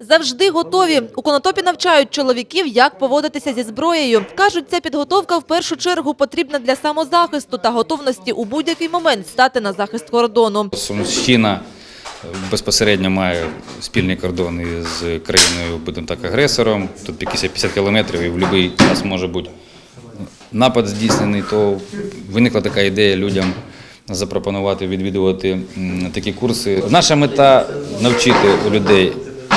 Завжди готові. У Конотопі навчають чоловіків, як поводитися зі зброєю. Кажуть, ця підготовка в першу чергу потрібна для самозахисту та готовності у будь-який момент стати на захист кордону. Сумщина безпосередньо має спільний кордон із країною, будемо так, агресором. Тут 50 кілометрів і в будь-який час може бути напад здійснений, то виникла така ідея людям запропонувати відвідувати такі курси. Наша мета навчити людей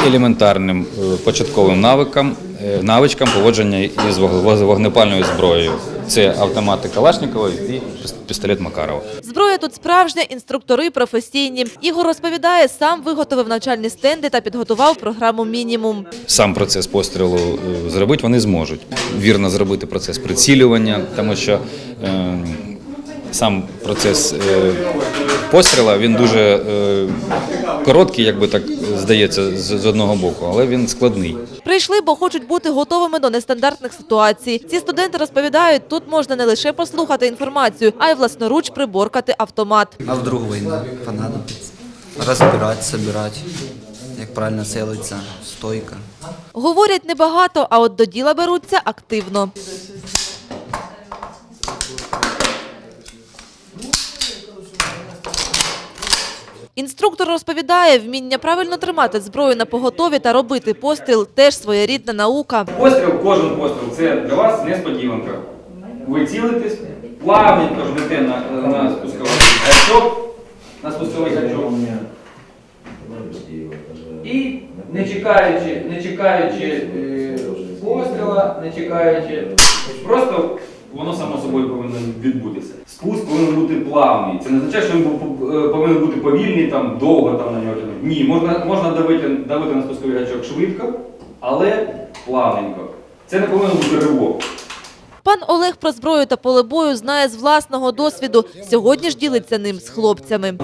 елементарним е, початковим навикам, е, навичкам поводження із вог- вогнепальною зброєю. Це автомати Калашникова і пістолет Макарова. Зброя тут справжня, інструктори професійні. Ігор розповідає, сам виготовив навчальні стенди та підготував програму «Мінімум». сам процес пострілу е, зробити вони зможуть. Вірно зробити процес прицілювання, тому що е, сам процес е, постріла він дуже е, короткий, як би так здається, з, одного боку, але він складний. Прийшли, бо хочуть бути готовими до нестандартних ситуацій. Ці студенти розповідають, тут можна не лише послухати інформацію, а й власноруч приборкати автомат. А вдруг війна понадобиться? Розбирати, собирати, як правильно целиться, стойка. Говорять небагато, а от до діла беруться активно. Інструктор розповідає, вміння правильно тримати зброю на поготові та робити постріл теж своєрідна наука. Постріл, кожен постріл це для вас несподіванка. Ви цілитесь, плавненько жмете на, на спусковий гачок, на спусковий гачок. І не чекаючи, не чекаючи е, постріла, не чекаючи, просто воно само собою повинно відбутися. Спуск плавний. Це не означає, що він був- е, повинен бути повільний, там, довго там, на нього тягнути. Ні, можна, можна давити, давити на спусковий гачок швидко, але плавненько. Це не повинен бути ривок. Пан Олег про зброю та поле бою знає з власного досвіду. Сьогодні ж ділиться ним з хлопцями.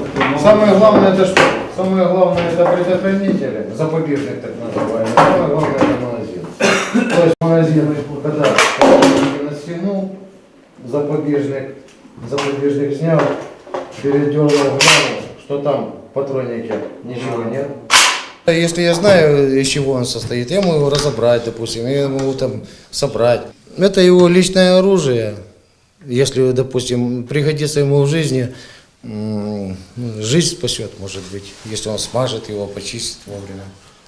Самое главное это что? Самое главное это предохранители, запобежник так называемый. Самое главное это магазин. То есть магазин, когда запобежник настянул, Запобежник, запобежник снял, передернул главу, что там в патроннике ничего нет. Если я знаю, из чего он состоит, я могу его разобрать, допустим, я могу там собрать. Это его личное оружие. Если, допустим, пригодится ему в жизни, ну, жизнь спасет, может быть, если он смажет его, почистит вовремя.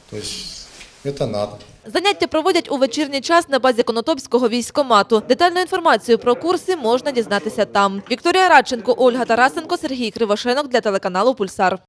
То есть это надо. Заняття проводять у вечірній час на базі Конотопського військомату. Детальну інформацію про курси можна дізнатися там. Вікторія Радченко, Ольга Тарасенко, Сергій Кривошенок для телеканалу Пульсар.